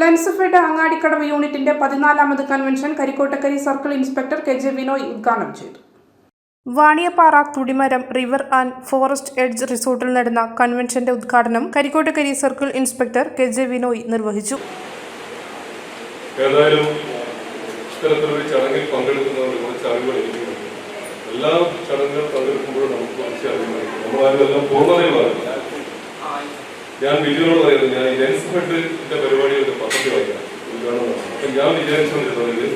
ലെൻസ്ഫെഡ് അങ്ങാടിക്കടവ് യൂണിറ്റിന്റെ പതിനാലാമത് convention Karikkottakari circle inspector K J Vinoy ഉദ്ഘാടനം ചെയ്തു. Vaniyappara Thudimaram river and forest edge റിസോർട്ടിൽ നടന്ന കൺവെൻഷന്റെ ഉദ്ഘാടനം Karikkottakari circle inspector K J Vinoy നിർവഹിച്ചു. ഏതായാലും ഇത്തരത്തിലൊരു ചടങ്ങിൽ പങ്കെടുക്കുന്നവർ കുറച്ച് അറിവുകൾ എനിക്കുണ്ട്. എല്ലാ ചടങ്ങുകൾ പങ്കെടുക്കുമ്പോഴും നമുക്ക് കുറച്ച് നമ്മളെല്ലാം പൂർണതയുമായിരുന്നു ഞാൻ വിജയോട് പറയുന്നത് ഞാൻ ഈ ലെൻസ് ഫെഡിന്റെ പരിപാടികളുടെ പദ്ധതി വായിക്കാം. ഉദ്ഘാടനം. അപ്പം ഞാൻ വിചാരിച്ചുകൊണ്ടിരുന്നത്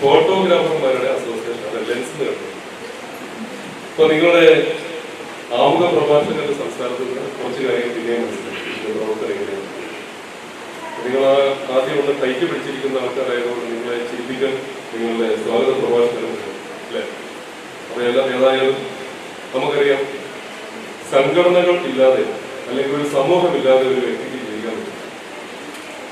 ഫോട്ടോഗ്രാഫർമാരുടെ അസോസിയേഷൻ അതെ ലെൻസ് അപ്പൊ നിങ്ങളുടെ ആമുഖ പ്രഭാഷകരുടെ സംസ്ഥാനത്ത് നിന്ന് കുറച്ച് കാര്യങ്ങൾ പിന്നെയും മനസ്സിലാക്കി നിങ്ങൾ ആദ്യം ഒന്ന് കൈക്ക് പിടിച്ചിരിക്കുന്ന ആൾക്കാരായതുകൊണ്ട് നിങ്ങളെ ചിരിപ്പിക്കാൻ നിങ്ങളുടെ സ്വാഗത പ്രഭാഷണം അല്ലേ? അപ്പൊ ഏതായാലും നമുക്കറിയാം സംഘടനകൾ ഇല്ലാതെ അല്ലെങ്കിൽ ഒരു സമൂഹമില്ലാതെ ഒരു വ്യക്തിക്ക് ജീവിക്കാൻ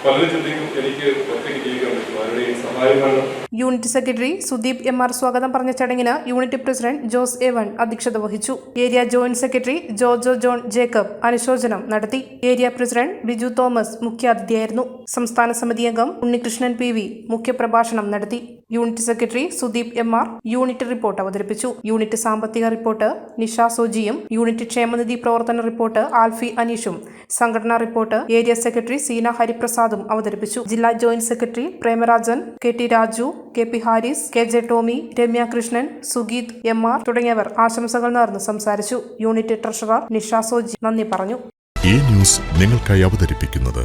പലരും ചിന്തിക്കും എനിക്ക് ഒറ്റയ്ക്ക് ജീവിക്കാൻ പറ്റും. ആരുടെയും സഹായം വേണം unit secretary Sudeep M R സ്വാഗതം പറഞ്ഞ ചടങ്ങിന് unit president Jose A one അധ്യക്ഷത വഹിച്ചു. Area joint secretary ജോർജോ John Jacob അനുശോചനം നടത്തി. ഏരിയ പ്രസിഡന്റ് ബിജു തോമസ് മുഖ്യാതിഥിയായിരുന്നു. സംസ്ഥാന സമിതി അംഗം ഉണ്ണികൃഷ്ണൻ പി വി മുഖ്യപ്രഭാഷണം നടത്തി. Unit secretary Sudeep M R unit report അവതരിപ്പിച്ചു. യൂണിറ്റ് സാമ്പത്തിക റിപ്പോർട്ട് നിഷ സോജിയും യൂണിറ്റ് ക്ഷേമനിധി പ്രവർത്തന റിപ്പോർട്ട് ആൽഫി അനീഷും സംഘടനാ റിപ്പോർട്ട് ഏരിയ സെക്രട്ടറി സീന ഹരിപ്രസാദും അവതരിപ്പിച്ചു. ജില്ലാ joint secretary Premarajan K T Raju K P Haris K J Tomy Ramya Krishnan Sugeeth M R തുടങ്ങിയവർ ആശംസകൾ നേർന്ന് സംസാരിച്ചു. യൂണിറ്റ് ട്രഷറർ നിഷ സോജി നന്ദി പറഞ്ഞു. ഈ ന്യൂസ് നിങ്ങൾക്കായി അവതരിപ്പിക്കുന്നത്